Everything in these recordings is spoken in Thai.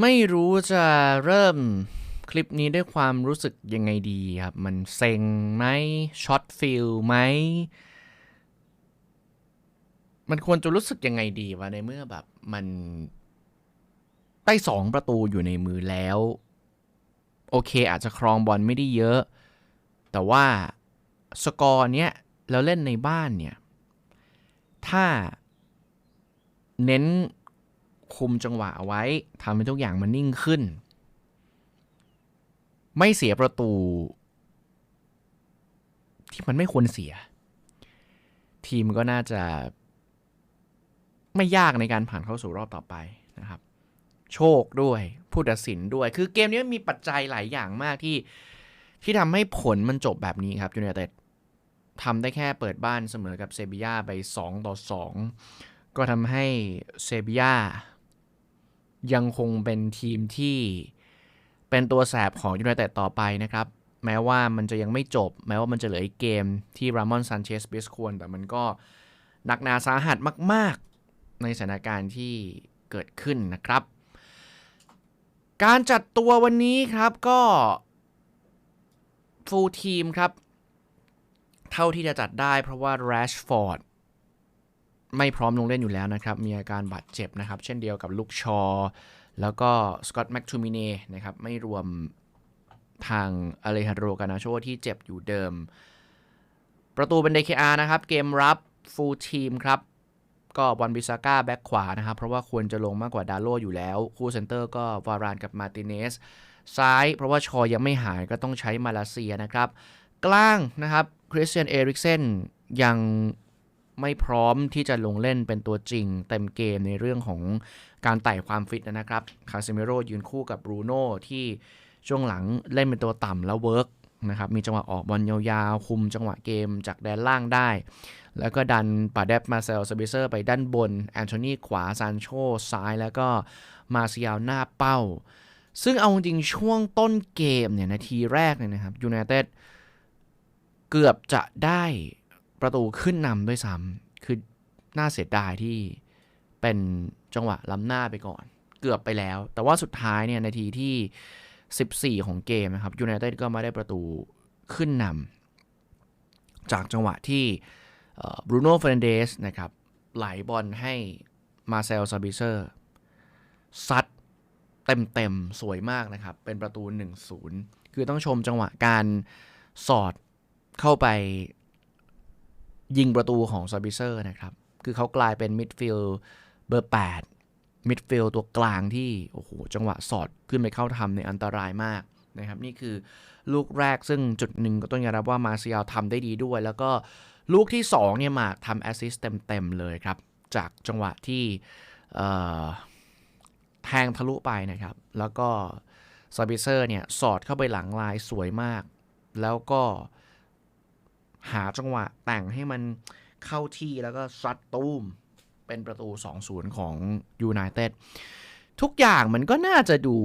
ไม่รู้จะเริ่มคลิปนี้ด้วยความรู้สึกยังไงดีครับ มันเซ็งไหมช็อตฟิลไหม มันควรจะรู้สึกยังไงดีวะในเมื่อแบบมันได้สองประตูอยู่ในมือแล้ว โอเคอาจจะครองบอลไม่ได้เยอะ แต่ว่าสกอร์เนี้ยแล้วเล่นในบ้านเนี่ย ถ้าเน้น คุมจังหวะเอาไว้ทำให้ทุกอย่างมันนิ่งขึ้น ไม่เสียประตู ที่มันไม่ควรเสีย ทีมก็น่าจะ ไม่ยากในการผ่านเข้าสู่รอบต่อไปนะครับ โชคด้วยผู้ตัดสินด้วย คือเกมนี้มีปัจจัยหลายอย่างมากที่ที่ทำให้ผลมันจบแบบนี้ครับยูไนเต็ดทำได้แค่เปิดบ้านเสมอกับเซบียาไป 2 ต่อ 2 ก็ทำให้เซบียา ยังคงเป็นทีมที่เป็นตัวแสบของยูไนเต็ดต่อไปนะครับ แม้ว่ามันจะยังไม่จบ แม้ว่ามันจะเหลืออีกเกมที่รามอนซานเชสเบสควรแต่มันก็หนักหนาสาหัสมาก ๆ ในสถานการณ์ที่เกิดขึ้นนะครับ การจัดตัววันนี้ครับก็ฟูลทีมครับ เท่าที่จะจัดได้เพราะว่าแรชฟอร์ด ไม่พร้อมลงเล่นอยู่แล้วนะครับ มีอาการบาดเจ็บนะครับ เช่นเดียวกับลูกชอ แล้วก็สกอตแม็กทูมิเน่นะครับ ไม่รวมทางอเลฮันโดกานาโชที่เจ็บอยู่เดิม ประตูเป็น DKR นะครับ เกมรับฟูลทีมครับ ก็บอลบิซาก้าแบ็คขวานะครับ เพราะว่าควรจะลงมากกว่าดาโลอยู่แล้ว คู่เซนเตอร์ก็วารานกับมาติเนสซ้ายเพราะว่าชอยังไม่หายก็ต้องใช้มาเลเซียนะครับ กลางนะครับคริสเตียนเอริกเซนยัง ไม่พร้อมที่จะลงเล่นเป็นตัวจริง เต็มเกมในเรื่องของการไต่ความฟิตนะครับคาซิเมโรยืนคู่กับบรูโน่ที่ช่วงหลังเล่นเป็นตัวต่ำแล้วเวิร์กนะครับมีจังหวะออกบอลยาวๆ คุมจังหวะเกมจากแดนล่างได้ แล้วก็ดันปาเดฟมาเซลซาบิเซอร์ไปด้านบน แอนโทนีขวาซานโชซ้ายแล้วก็มาเซียลหน้าเป้า ซึ่งเอาจริงช่วงต้นเกมเนี่ยนาทีแรกเนี่ยนะครับยูไนเต็ดเกือบจะได้ ประตูขึ้นนำด้วยซ้ำคือน่าเสียดายที่เป็นจังหวะล้ำหน้าไปก่อน เกือบไปแล้ว แต่ว่าสุดท้ายเนี่ยนาทีที่ 14 ของเกมนะครับยูไนเต็ดก็มาได้ประตูขึ้นนำจากจังหวะที่บรูโน่เฟรนเดสนะครับไหลบอลให้มาเซลซาบิเซอร์ซัดเต็มๆ สวยมากนะครับ เป็นประตู 1-0 คือต้องชมจังหวะการสอดเข้าไป ยิงประตูของซาบิเซอร์นะครับ คือเขากลายเป็นมิดฟิลด์เบอร์ 8 มิดฟิลด์ตัวกลางที่ โอ้โห จังหวะสอดขึ้นไปเข้าทำในอันตรายมากนะครับ นี่คือลูกแรกซึ่งจุดหนึ่งก็ต้องยอมรับว่ามาเซียลทำได้ดีด้วย แล้วก็ลูกที่ 2 เนี่ยมาทำแอสซิสต์เต็ม ๆ เลยครับ จากจังหวะที่แทงทะลุไปนะครับ แล้วก็ซาบิเซอร์เนี่ยสอดเข้าไปหลังลายสวยมาก แล้วก็ หาจังหวะแต่งให้มันเข้าที่แล้วก็ซัดตูม เป็นประตู 2-0 ของยูไนเต็ดทุกอย่างมันก็น่าจะดู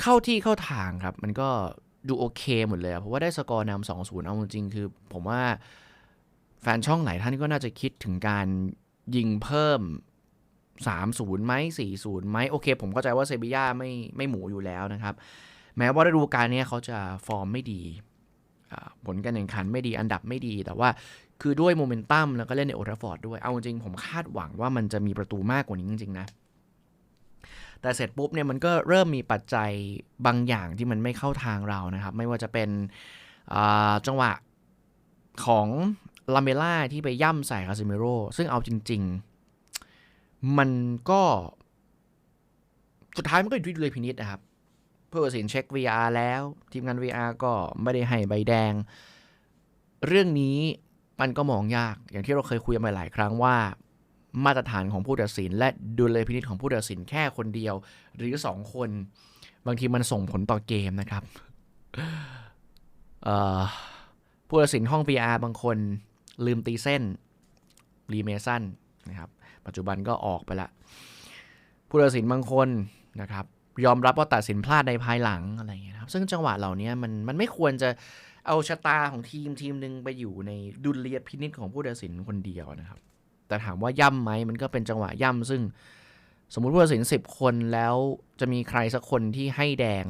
เข้าที่เข้าทางครับ มันก็ดูโอเคหมดเลย เพราะว่าได้สกอร์นำสองศูนย์เอาจริงคือ ผมว่าแฟนช่องไหนท่านก็น่าจะคิดถึงการยิงเพิ่ม 3-0ไหม4-0ไหมโอเค ผมเข้าใจว่าเซบีย่าไม่ไม่หมูอยู่แล้วนะครับ แม้ว่าฤดูกาลนี้เขาจะฟอร์มไม่ดี ผลการแข่งขันไม่ดีอันดับไม่ดี แต่ว่าคือด้วยโมเมนตัมแล้วก็เล่นในโอทราฟอร์ดด้วย เอาจริงผมคาดหวังว่ามันจะมีประตูมากกว่านี้จริง ๆ นะ แต่เสร็จปุ๊บเนี่ยมันก็เริ่มมีปัจจัยบางอย่างที่มันไม่เข้าทางเรานะครับ ไม่ว่าจะเป็นจังหวะของลาเมล่าที่ไปย่ำใส่คาซิเมโรซึ่งเอาจริง ๆ มันก็ สุดท้ายมันก็อยู่ที่ดุลยพินิษนะครับ ผู้ตัดสินเช็ค VR แล้ว ทีมงาน VR ก็ไม่ได้ให้ใบแดง เรื่องนี้มันก็มองยากอย่างที่เราเคยคุยมาหลายครั้งว่า มาตรฐานของผู้ตัดสิน และดุลยพินิจของผู้ตัดสินแค่คนเดียว หรือสองคน บางทีมันส่งผลต่อเกมนะครับผู้ตัดสินห้อง VR บางคนลืมตีเส้นรีเมสันนะครับ ปัจจุบันก็ออกไปละ ผู้ตัดสินบางคนนะครับ ยอมรับว่าตัดสินพลาดในภายหลังอะไรอย่างเงี้ยครับ ซึ่งจังหวะเหล่านี้มันมันไม่ควรจะเอาชะตาของทีมทีมหนึ่งไปอยู่ในดุลยพินิษของผู้ตัดสินคนเดียวนะครับ แต่ถามว่าย่ำไหมมันก็เป็นจังหวะย่ำซึ่งสมมุติผู้ตัดสิน10คนแล้วจะมีใครสักคนที่ให้แดง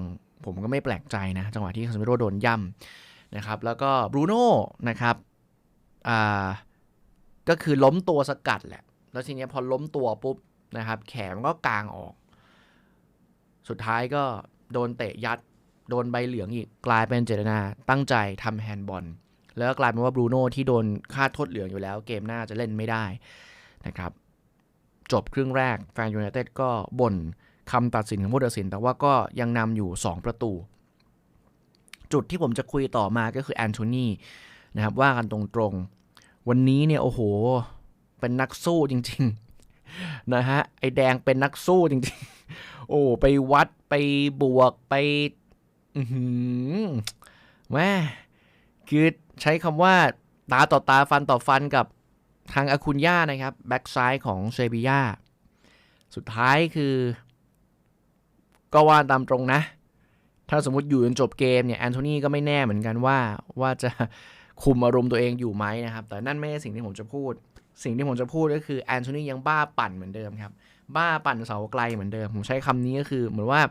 ผมก็ไม่แปลกใจนะ จังหวะที่คาสเมโรโดนย่ำนะครับ แล้วก็บรูโน่นะครับอ่าก็คือล้มตัวสกัดแหละ แล้วทีนี้พอล้มตัวปุ๊บนะครับ แขนมันก็กางออก สุดท้ายก็โดนเตะยัด โดนใบเหลืองอีก กลายเป็นเจตนาตั้งใจทำแฮนด์บอล แล้วก็กลายเป็นว่าบรูโน่ที่โดนค่าโทษเหลืองอยู่แล้ว เกมหน้าจะเล่นไม่ได้นะครับ จบครึ่งแรกแฟนยูไนเต็ดก็บ่นคำตัดสินของผู้ตัดสิน แต่ว่าก็ยังนำอยู่ 2 ประตู จุดที่ผมจะคุยต่อมาก็คือแอนโทนีนะครับว่ากันตรงๆ วันนี้เนี่ยโอ้โห เป็นนักสู้จริง ๆ นะฮะไอแดงเป็นนักสู้จริง ๆ โอ้ไปวัดไปบวกไปอืแม่คือใช้คำว่าตาต่อตาฟันต่อฟันกับทางอาคุนย่านะครับ แบ็กซ้ายของเซบียาสุดท้ายคือ ก็ว่าตามตรงนะ ถ้าสมมติอยู่จนจบเกมเนี่ยแอนโทนีก็ไม่แน่เหมือนกันว่าว่าจะคุมอารมณ์ตัวเองอยู่ไหมนะครับ แต่นั่นไม่ใช่สิ่งที่ผมจะพูด สิ่งที่ผมจะพูดก็คือแอนโทนียังบ้าปั่นเหมือนเดิมครับ บ้าปั่นเสาไกลเหมือนเดิม ผมใช้คำนี้ก็คือเหมือนว่า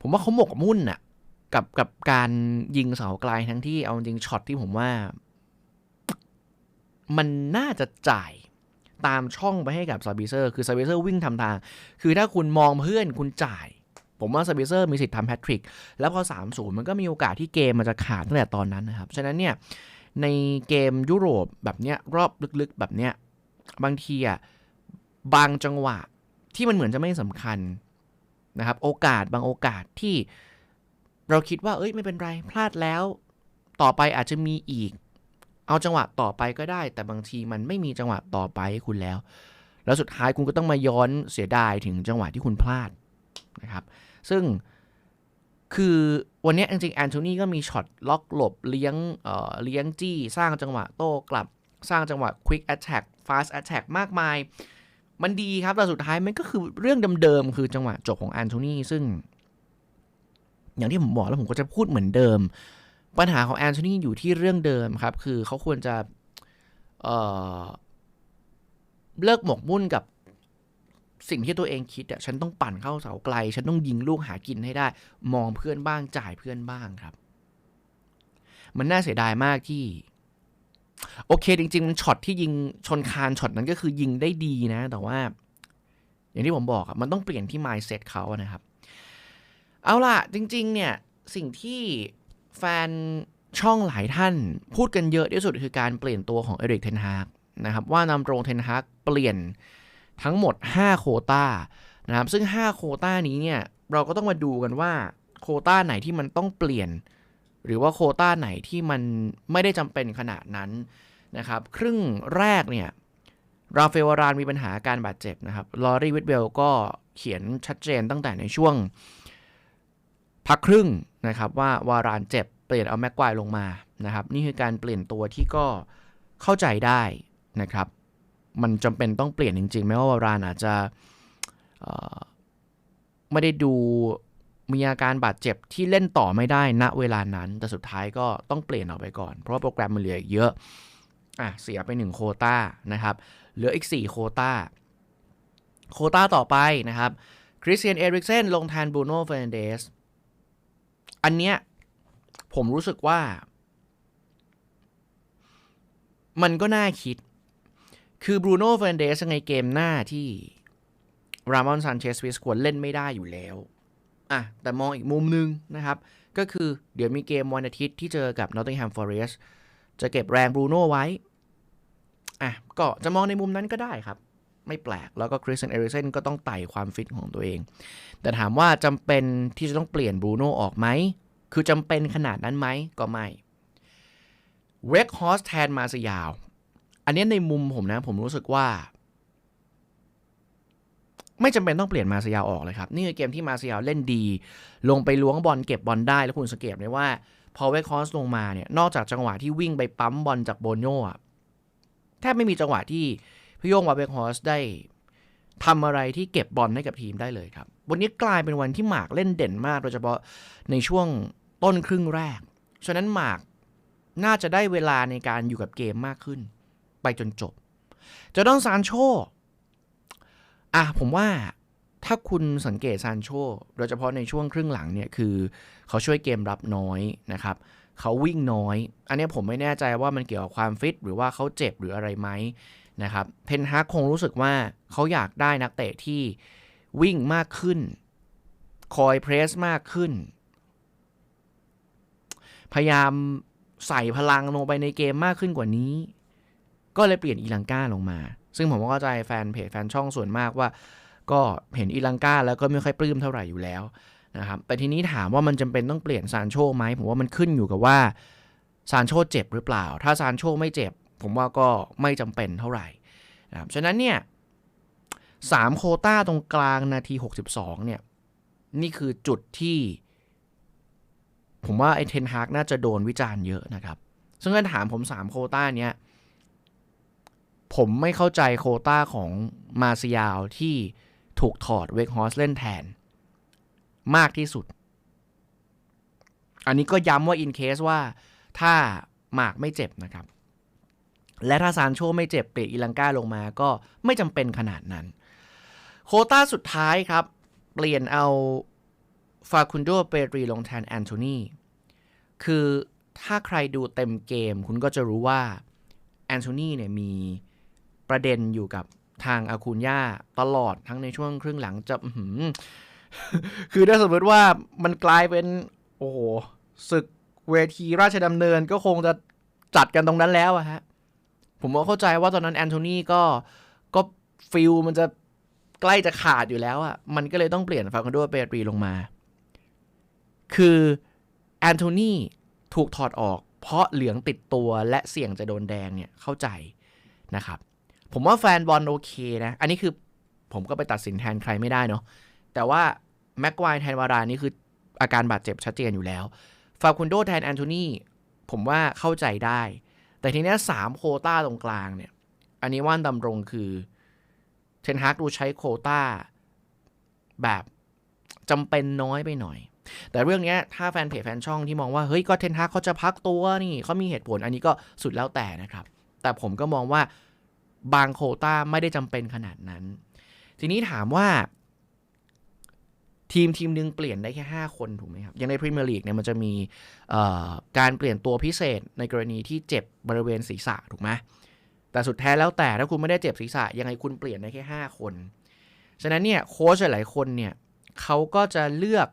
ผมว่าเขาหมกมุ่นอะกับกับการยิงเสาไกลทั้งที่เอาจริงช็อตที่ผมว่า มันน่าจะจ่ายตามช่องไปให้กับซาบิเซอร์ คือซาบิเซอร์วิ่งทำทาง คือถ้าคุณมองเพื่อนคุณจ่าย ผมว่าซาบิเซอร์มีสิทธิ์ทำแพทริก แล้วพอ 3-0 มันก็มีโอกาสที่เกมมันจะขาดตั้งแต่ตอนนั้นนะครับ ฉะนั้นเนี่ย ในเกมยุโรปแบบเนี้ยรอบลึกๆแบบเนี้ยบางทีอะ บางจังหวะที่มันเหมือนจะไม่สำคัญนะครับ โอกาสบางโอกาสที่เราคิดว่า เอ้ยไม่เป็นไรพลาดแล้ว ต่อไปอาจจะมีอีก เอาจังหวะต่อไปก็ได้ แต่บางทีมันไม่มีจังหวะต่อไปให้คุณแล้ว แล้วสุดท้ายคุณก็ต้องมาย้อนเสียดายถึงจังหวะที่คุณพลาดนะครับ ซึ่งคือวันนี้จริงๆแอนโทนีก็มีช็อตล็อกหลบเลี้ยงเอ่อเลี้ยงจี้ สร้างจังหวะโต้กลับ สร้างจังหวะ quick attack fast attack มากมาย มันดีครับแต่สุดท้ายมันก็คือเรื่องเดิมๆคือจังหวะจบของแอนโทนีซึ่ง อย่างที่ผมบอกแล้วผมก็จะพูดเหมือนเดิม ปัญหาของแอนโทนีอยู่ที่เรื่องเดิมครับ คือเขาควรจะเเลิกหมกมุ่นกับสิ่งที่ตัวเองคิดอะฉันต้องปั่นเข้าเสาไกล ฉันต้องยิงลูกหากินให้ได้ มองเพื่อนบ้างจ่ายเพื่อนบ้างครับ มันน่าเสียดายมากที่ โอเคจริงๆมันช็อตที่ยิงชนคานช็อตนั้นก็คือยิงได้ดีนะ แต่ว่า อย่างที่ผมบอกอะมันต้องเปลี่ยนที่ mindset เขานะครับ เอาล่ะ จริง ๆ เนี่ยสิ่งที่แฟนช่องหลายท่านพูดกันเยอะที่สุดคือการเปลี่ยนตัวของเอริกเทนฮากนะครับ ว่านำโรงเทนฮากเปลี่ยนทั้งหมด 5 โคต้านะครับซึ่ง 5 โคต้านี้เนี่ยเราก็ต้องมาดูกันว่าโคต้าไหนที่มันต้องเปลี่ยน หรือว่าโคต้าไหนที่มันไม่ได้จำเป็นขนาดนั้นนะครับ ครึ่งแรกเนี่ยราฟเอลวารานมีปัญหาการบาดเจ็บนะครับลอรี่วิทเวลก็เขียนชัดเจนตั้งแต่ในช่วง พักครึ่งนะครับว่าวารานเจ็บเปลี่ยนเอาแม็กควายลงมานะครับ นี่คือการเปลี่ยนตัวที่ก็เข้าใจได้นะครับ มันจำเป็นต้องเปลี่ยนจริงๆแม้ว่าวารานอาจจะไม่ได้ดู มีอาการบาดเจ็บที่เล่นต่อไม่ได้ณเวลานั้น แต่สุดท้ายก็ต้องเปลี่ยนออกไปก่อน เพราะว่าโปรแกรมมันเหลืออีกเยอะอะเสียไป1โคต้านะครับ เหลืออีก 4 โคต้า โคต้าต่อไปนะครับคริสเตียนเอริกเซนลงแทนบูโน่เฟรนเดสอันเนี้ยผมรู้สึกว่า มันก็น่าคิด คือบรูโน่เฟรนเดสในเกมหน้าที่รามอนซานเชสวิสควรเล่นไม่ได้อยู่แล้ว อะแต่มองอีกมุมนึงนะครับ ก็คือเดี๋ยวมีเกมวันอาทิตย์ที่เจอกับ Nottingham Forest จะเก็บแรงบรูโน่ไว้อะก็จะมองในมุมนั้นก็ได้ครับ ไม่แปลกแล้วก็คริสเตนเอริเซนก็ต้องไต่ความฟิตของตัวเอง แต่ถามว่าจำเป็นที่จะต้องเปลี่ยนบรูโน่ออกไหม คือจำเป็นขนาดนั้นไหมก็ไม่เวกฮอสแทนมาสยาว อันนี้ในมุมผมนะ ผมรู้สึกว่า ไม่จำเป็นต้องเปลี่ยนมาสยาวออกเลยครับ นี่คือเกมที่มาสยาวเล่นดี ลงไปล้วงบอลเก็บบอลได้แล้วคุณสังเกตไหมว่า พอเวกฮอสลงมาเนี่ยนอกจากจังหวะที่วิ่งไปปั๊มบอลจากโบนโน่แทบไม่มีจังหวะที่พี่โยงวาเวกฮอสได้ทำอะไรที่เก็บบอลให้กับทีมได้เลยครับ วันนี้กลายเป็นวันที่หมากเล่นเด่นมาก โดยเฉพาะในช่วงต้นครึ่งแรก ฉะนั้นหมากน่าจะได้เวลาในการอยู่กับเกมมากขึ้น ไปจนจบ จะต้องซานโช อะผมว่าถ้าคุณสังเกตซานโชโดยเฉพาะในช่วงครึ่งหลังเนี่ยคือเขาช่วยเกมรับน้อยนะครับเขาวิ่งน้อย อันนี้ผมไม่แน่ใจว่ามันเกี่ยวกับความฟิตหรือว่าเขาเจ็บหรืออะไรไหมนะครับเทนฮากคงรู้สึกว่าเขาอยากได้นักเตะที่วิ่งมากขึ้น คอยเพรสมากขึ้น พยายามใส่พลังลงไปในเกมมากขึ้นกว่านี้ ก็เลยเปลี่ยนอีลังก้าลงมา ซึ่งผมก็เข้าใจแฟนเพจแฟนช่องส่วนมากว่า ก็เห็นอีลังกาแล้วก็ไม่ค่อยปลื้มเท่าไหร่อยู่แล้วนะครับแต่ทีนี้ถามว่ามันจำเป็นต้องเปลี่ยนซานโชไหมผมว่ามันขึ้นอยู่กับว่าซานโชเจ็บหรือเปล่า ถ้าซานโชไม่เจ็บ ผมว่าก็ไม่จำเป็นเท่าไหร่นะครับฉะนั้นเนี่ยสามโคต้าตรงกลางนาที 62เนี่ยนี่คือจุดที่ ผมว่าไอเทนฮากน่าจะโดนวิจารณ์เยอะนะครับ ซึ่งถ้าถามผมสามโคต้าเนี้ย ผมไม่เข้าใจโคต้าของมาซิยาวที่ถูกถอดเวกฮอสเล่นแทน มากที่สุด อันนี้ก็ย้ำว่าอินเคสว่าถ้าหมากไม่เจ็บนะครับ และถ้าซานโชไม่เจ็บเปลี่ยนอีลังกาลงมาก็ไม่จำเป็นขนาดนั้น โคต้าสุดท้ายครับ เปลี่ยนเอาฟาคุนโดเปรีลงแทนแอนโทนีคือถ้าใครดูเต็มเกมคุณก็จะรู้ว่าแอนโทนีเนี่ยมี ประเด็นอยู่กับทางอาคูนย่าตลอดทั้งในช่วงครึ่งหลังจะคือถ้าสมมติว่ามันกลายเป็น โอ้โหศึกเวทีราชดำเนินก็คงจะจัดกันตรงนั้นแล้วอะฮะ ผมก็เข้าใจว่าตอนนั้นแอนโทนีก็ก็ฟิลมันจะใกล้จะขาดอยู่แล้วอะมันก็เลยต้องเปลี่ยนฟาคันโดเปรีลงมา คือแอนโทนีถูกถอดออกเพราะเหลืองติดตัวและเสี่ยงจะโดนแดงเนี่ยเข้าใจนะครับ ผมว่าแฟนบอลโอเคนะ อันนี้คือผมก็ไปตัดสินแทนใครไม่ได้เนาะแต่ว่าแม็กควายแทนวารานี่คืออาการบาดเจ็บชัดเจนอยู่แล้วฟาคุนโดแทนแอนโทนีผมว่าเข้าใจได้ แต่ทีนี้สามโคต้าตรงกลางเนี่ย อันนี้ว่านดำรงคือเทนฮากดูใช้โคต้าแบบจำเป็นน้อยไปหน่อย แต่เรื่องนี้ถ้าแฟนเพจแฟนช่องที่มองว่า เฮ้ยก็เทนฮากเขาจะพักตัวนี่เขามีเหตุผลอันนี้ก็สุดแล้วแต่นะครับ แต่ผมก็มองว่า บางโคต้าไม่ได้จำเป็นขนาดนั้น ทีนี้ถามว่าทีมทีมหนึงเปลี่ยนได้แค่ 5 คนถูกไหมครับอย่างในพรีเมียร์ลีกเนี่ยมันจะมีการเปลี่ยนตัวพิเศษในกรณีที่เจ็บบริเวณศีรษะถูกไหมแต่สุดแท้แล้วแต่ถ้าคุณไม่ได้เจ็บศีรษะ ยังไงคุณเปลี่ยนได้แค่ 5 คน ฉะนั้นเนี่ยโค้ชหลายคนเนี่ยเขาก็จะเลือก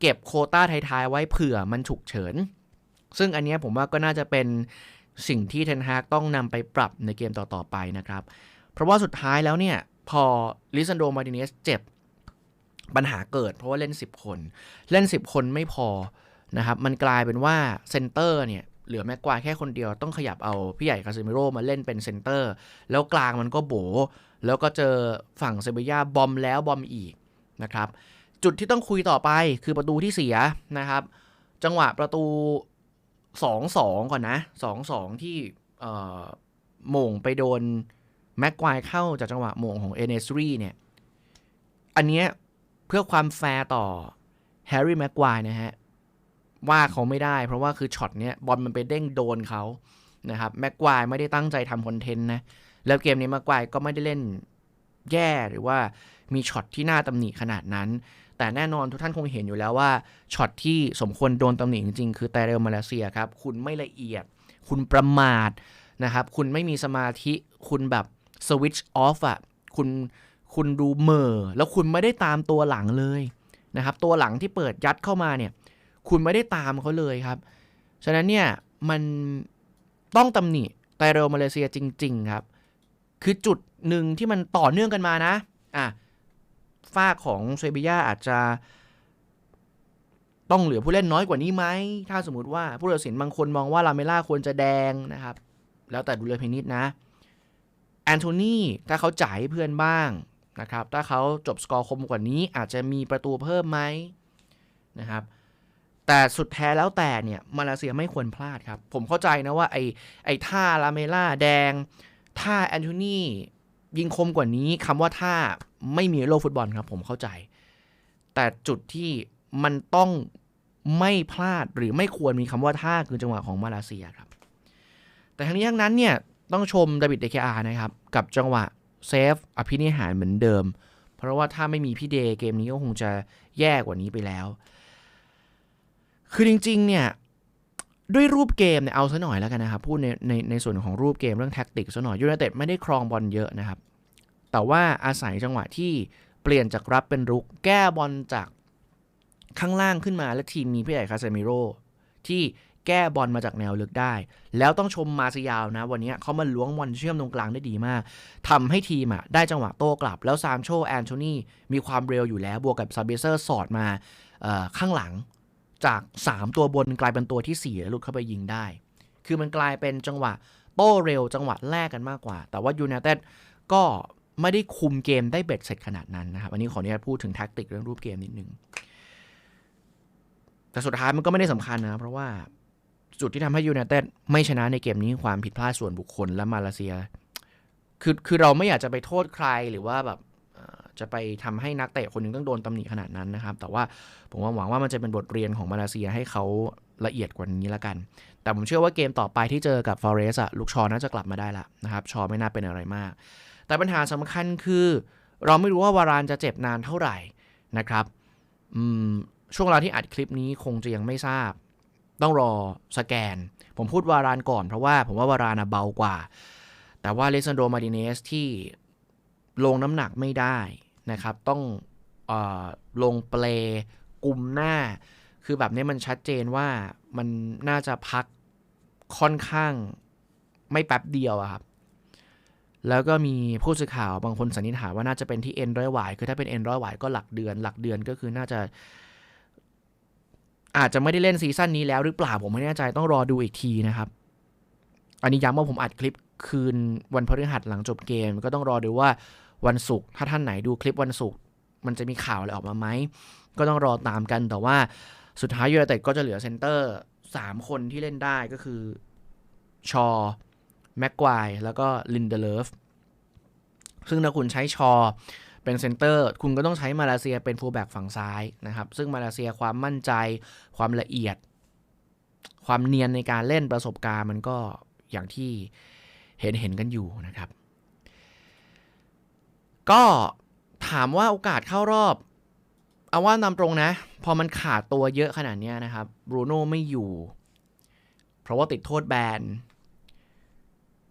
เก็บโคต้าท้ายๆไว้เผื่อมันฉุกเฉิน ซึ่งอันนี้ผมว่าก็น่าจะเป็น สิ่งที่เทนฮากต้องนำไปปรับในเกมต่อๆไปนะครับ เพราะว่าสุดท้ายแล้วเนี่ย พอลิซันโดมาติเนสเจ็บปัญหาเกิดเพราะว่าเล่น 10 คน เล่น 10 คนไม่พอนะครับ มันกลายเป็นว่าเซนเตอร์เนี่ยเหลือแม็กควายแค่คนเดียวต้องขยับเอาพี่ใหญ่คาซิมิโร่มาเล่นเป็นเซนเตอร์ แล้วกลางมันก็โบ แล้วก็เจอฝั่งเซบียาบอมแล้วบอมอีกนะครับ จุดที่ต้องคุยต่อไปคือประตูที่เสียนะครับ จังหวะประตู 2-2ก่อนนะ2-2ที่โมงไปโดนแม็กควายเข้าจากจังหวะโมงของเอเนสรีเนี่ย อันเนี้ยเพื่อความแฟร์ต่อแฮร์รี่แม็กควายนะฮะ ว่าเขาไม่ได้ เพราะว่าคือช็อตเนี้ยบอลมันไปเด้งโดนเขานะครับแม็กควายไม่ได้ตั้งใจทำคอนเทนต์นะ แล้วเกมนี้แม็กควายก็ไม่ได้เล่นแย่หรือว่ามีช็อตที่น่าตำหนิขนาดนั้น แต่แน่นอนทุกท่านคงเห็นอยู่แล้วว่าช็อตที่สมควรโดนตำหนิจริงๆ คือไตเรลมาเลเซียครับ คุณไม่ละเอียด คุณประมาทนะครับ คุณไม่มีสมาธิคุณแบบสวิตช์ออฟอะคุณคุณดูเมอแล้วคุณไม่ได้ตามตัวหลังเลยนะครับ ตัวหลังที่เปิดยัดเข้ามาเนี่ย คุณไม่ได้ตามเขาเลยครับ ฉะนั้นเนี่ยมันต้องตำหนิไตเรลมาเลเซียจริง ๆ ครับ คือจุดหนึ่งที่มันต่อเนื่องกันมานะ อะ ฝ้าของเซบียาอาจจะ ต้องเหลือผู้เล่นน้อยกว่านี้ไหม ถ้าสมมติว่าผู้ตัดสินบางคนมองว่าลาเมล่าควรจะแดงนะครับ แล้วแต่ดูเลยพินิษนะ แอนโทนีถ้าเขาจ่ายให้เพื่อนบ้างนะครับ ถ้าเขาจบสกอร์คมกว่านี้อาจจะมีประตูเพิ่มไหมนะครับแต่สุดแท้แล้วแต่เนี่ยมาเลเซียไม่ควรพลาดครับ ผมเข้าใจนะว่าไอ้ไอ้ท่าลาเมล่าแดง ท่าแอนโทนี ยิงคมกว่านี้คำว่าท่าไม่มีโลกฟุตบอลครับ ผมเข้าใจ แต่จุดที่มันต้องไม่พลาดหรือไม่ควรมีคำว่าท่าคือจังหวะของมาเลเซียครับ แต่ทั้งนี้ทั้งนั้นเนี่ยต้องชมดาวิดเดเคอานะครับ กับจังหวะเซฟอภินิหารเหมือนเดิม เพราะว่าถ้าไม่มีพี่เดย์เกมนี้ก็คงจะแย่กว่านี้ไปแล้ว คือจริง ๆ เนี่ย ด้วยรูปเกมเนี่ยเอาซะหน่อยแล้วกันนะครับ พูดในในในส่วนของรูปเกมเรื่องแท็กติกซะหน่อยยูไนเต็ดไม่ได้ครองบอลเยอะนะครับ แต่ว่าอาศัยจังหวะที่เปลี่ยนจากรับเป็นรุก แก้บอลจากข้างล่างขึ้นมาและทีมมีพี่ใหญ่คาเซมิโร่ที่แก้บอลมาจากแนวลึกได้ แล้วต้องชมมาซิยาวนะ วันนี้เขามาล้วงบอลเชื่อมตรงกลางได้ดีมากทำให้ทีมอะได้จังหวะโต้กลับ แล้วซานโชแอนโทนีมีความเร็วอยู่แล้วบวกกับซาเบเซอร์สอดมาข้างหลัง จาก 3 ตัวบนกลายเป็นตัวที่ 4 แล้วลุดเข้าไปยิงได้ คือมันกลายเป็นจังหวะโต้เร็วจังหวะแรกกันมากกว่า แต่ว่ายูไนเต็ดก็ไม่ได้คุมเกมได้เบ็ดเสร็จขนาดนั้นนะครับ อันนี้ขออนุญาตพูดถึงแท็กติกเรื่องรูปเกมนิดนึง แต่สุดท้ายมันก็ไม่ได้สำคัญนะ เพราะว่าจุดที่ทำให้ยูไนเต็ดไม่ชนะในเกมนี้ความผิดพลาดส่วนบุคคลและมาเลเซีย คือคือเราไม่อยากจะไปโทษใครหรือว่าแบบ จะไปทำให้นักเตะคนหนึ่งต้องโดนตำหนิขนาดนั้นนะครับ แต่ว่าผมหวังว่ามันจะเป็นบทเรียนของมาเลเซียให้เขาละเอียดกว่านี้ละกัน แต่ผมเชื่อว่าเกมต่อไปที่เจอกับฟอเรสอะลูกชอน่าจะกลับมาได้ละนะครับ ชอไม่น่าเป็นอะไรมาก แต่ปัญหาสำคัญคือ เราไม่รู้ว่าวารานจะเจ็บนานเท่าไหร่นะครับช่วงเวลาที่อัดคลิปนี้คงจะยังไม่ทราบ ต้องรอสแกน ผมพูดวารานก่อนเพราะว่าผมว่าวารานเบากว่า แต่ว่าเลซันโดมาดิเนสที่ลงน้ำหนักไม่ได้ นะครับ ต้องอลงเปลกุมหน้า คือแบบนี้มันชัดเจนว่ามันน่าจะพักค่อนข้างไม่แป๊บเดียวอะครับ แล้วก็มีผู้สื่อข่าวบางคนสันนิษฐานว่าน่าจะเป็นที่เอ็นร้อยหวาย คือถ้าเป็นเอ็นร้อยหวายก็หลักเดือน หลักเดือนก็คือน่าจะอาจจะไม่ได้เล่นซีซั่นนี้แล้วหรือเปล่าผมไม่แน่ใจต้องรอดูอีกทีนะครับ อันนี้ย้ำว่าผมอัดคลิปคืนวันพฤหัสหลังจบเกม ก็ต้องรอดูว่า วันศุกร์ถ้าท่านไหนดูคลิปวันศุกร์มันจะมีข่าวอะไรออกมาไหม ก็ต้องรอตามกันแต่ว่าสุดท้ายยูไนเต็ดก็จะเหลือเซนเตอร์3 คนที่เล่นได้ก็คือชอแม็กควายแล้วก็ลินเดเลฟซึ่งถ้าคุณใช้ชอเป็นเซนเตอร์ คุณก็ต้องใช้มาเลเซียเป็นฟูลแบ็กฝั่งซ้ายนะครับ ซึ่งมาเลเซียความมั่นใจ ความละเอียด ความเนียนในการเล่นประสบการณ์มันก็อย่างที่เห็นเห็นกันอยู่นะครับ ก็ถามว่าโอกาสเข้ารอบ เอาว่านำตรงนะ พอมันขาดตัวเยอะขนาดนี้นะครับบรูโน่ไม่อยู่ เพราะว่าติดโทษแบน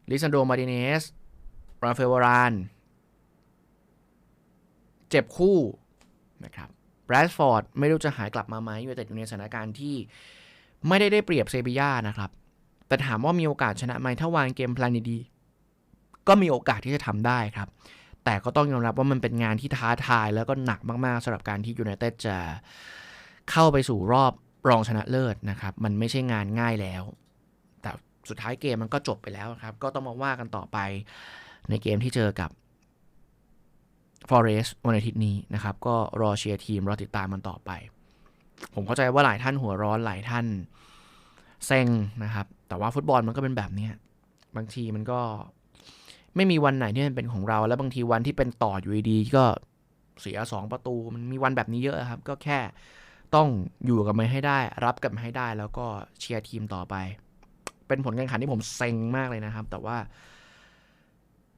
ลิซันโดมาดิเนสราเฟลวาราน เจ็บคู่นะครับแบรดฟอร์ดไม่รู้จะหายกลับมาไหมอยู่แต่อยู่ในสถานการณ์ที่ไม่ได้ได้เปรียบเซบีย่านะครับ แต่ถามว่ามีโอกาสชนะไหมถ้าวางเกมแพลนดีๆก็มีโอกาสที่จะทำได้ครับ แต่ก็ต้องยอมรับว่ามันเป็นงานที่ท้าทาย แล้วก็หนักมากๆสำหรับการที่ยูไนเต็ดจะเข้าไปสู่รอบรองชนะเลิศนะครับ มันไม่ใช่งานง่ายแล้ว แต่สุดท้ายเกมมันก็จบไปแล้วครับ ก็ต้องมาว่ากันต่อไปในเกมที่เจอกับ Forest วันอาทิตย์นี้นะครับ ก็รอเชียร์ทีม รอติดตามมันต่อไป ผมเข้าใจว่าหลายท่านหัวร้อนหลายท่านเซ็งนะครับ แต่ว่าฟุตบอลมันก็เป็นแบบนี้บางทีมันก็ ไม่มีวันไหนที่มันเป็นของเรา แล้วบางทีวันที่เป็นต่ออยู่ดีก็เสียสองประตู มันมีวันแบบนี้เยอะครับ ก็แค่ต้องอยู่กับมันให้ได้ รับกับมันให้ได้ แล้วก็เชียร์ทีมต่อไป เป็นผลการแข่งขันที่ผมเซ็งมากเลยนะครับ แต่ว่า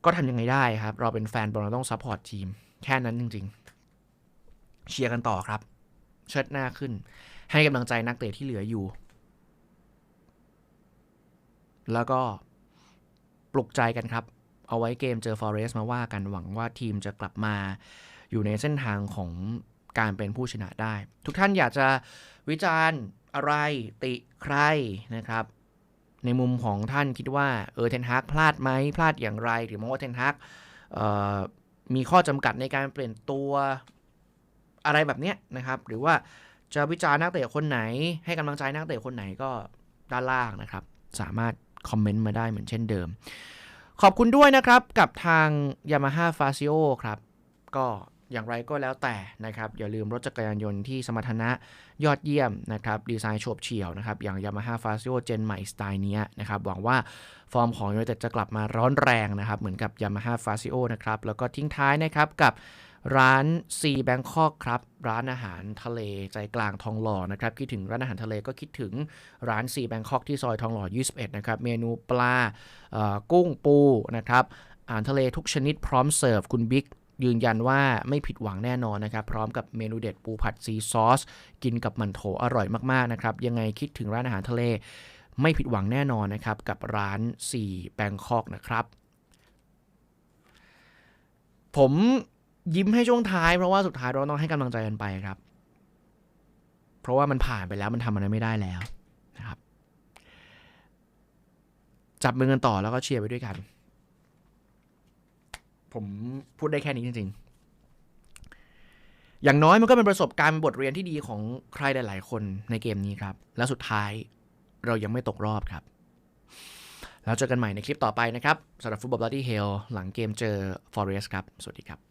ก็ทำยังไงได้ครับ เราเป็นแฟนบอลเราต้องซัพพอร์ตทีม แค่นั้นจริง ๆ เชียร์กันต่อครับ เชิดหน้าขึ้น ให้กำลังใจนักเตะที่เหลืออยู่ แล้วก็ปลุกใจกันครับ เอาไว้เกมเจอฟอเรสต์มาว่ากันหวังว่าทีมจะกลับมาอยู่ในเส้นทางของการเป็นผู้ชนะได้ ทุกท่านอยากจะวิจารณ์อะไรติใครนะครับ ในมุมของท่านคิดว่าเออเทนฮักพลาดไหมพลาดอย่างไรหรือมองว่าเทนฮักมีข้อจำกัดในการเปลี่ยนตัวอะไรแบบนี้นะครับ หรือว่าจะวิจารณ์นักเตะคนไหน ให้กำลังใจนักเตะคนไหนก็ด้านล่างนะครับ สามารถคอมเมนต์มาได้เหมือนเช่นเดิม ขอบคุณด้วยนะครับกับทาง Yamaha f a s i o ครับ ก็อย่างไรก็แล้วแต่นะครับ อย่าลืมรถจักรยานยนต์ที่สมรรถนะยอดเยี่ยมนะครับ ดีไซน์โฉบเฉี่ยวนะครับ อย่าง Yamaha f a s i o เจนใหม่สไตล์นี้นะครับ หวังว่าฟอร์มของยูไนเต็ดจะกลับมาร้อนแรงนะครับ เหมือนกับ Yamaha f a s i o นะครับ แล้วก็ทิ้งท้ายนะครับกับ ร้านซีแบงคอกครับ ร้านอาหารทะเลใจกลางทองหล่อนะครับ คิดถึงร้านอาหารทะเลก็คิดถึงร้านซีแบงคอกที่ซอยทองหล่อ 21 นะครับ เมนูปลากุ้งปูนะครับอาหารทะเลทุกชนิดพร้อมเสิร์ฟคุณบิ๊กยืนยันว่าไม่ผิดหวังแน่นอนนะครับ พร้อมกับเมนูเด็ดปูผัดซีซอส กินกับมันโถอร่อยมาก ๆ นะครับ ยังไงคิดถึงร้านอาหารทะเล ไม่ผิดหวังแน่นอนนะครับ กับร้าน4แบงคอกนะครับ ผม ยิ้มให้ช่วงท้าย เพราะว่าสุดท้ายเราต้องให้กำลังใจกันไปครับ เพราะว่ามันผ่านไปแล้วมันทำอะไรไม่ได้แล้วนะครับ จับมือกันต่อแล้วก็เชียร์ไปด้วยกัน ผมพูดได้แค่นี้จริง ๆ อย่างน้อยมันก็เป็นประสบการณ์บทเรียนที่ดีของใครหลาย ๆ คนในเกมนี้ครับ และสุดท้ายเรายังไม่ตกรอบครับแล้วเจอกันใหม่ในคลิปต่อไปนะครับสำหรับฟุตบอล Bloody Hell หลังเกมเจอ Forest ครับ สวัสดีครับ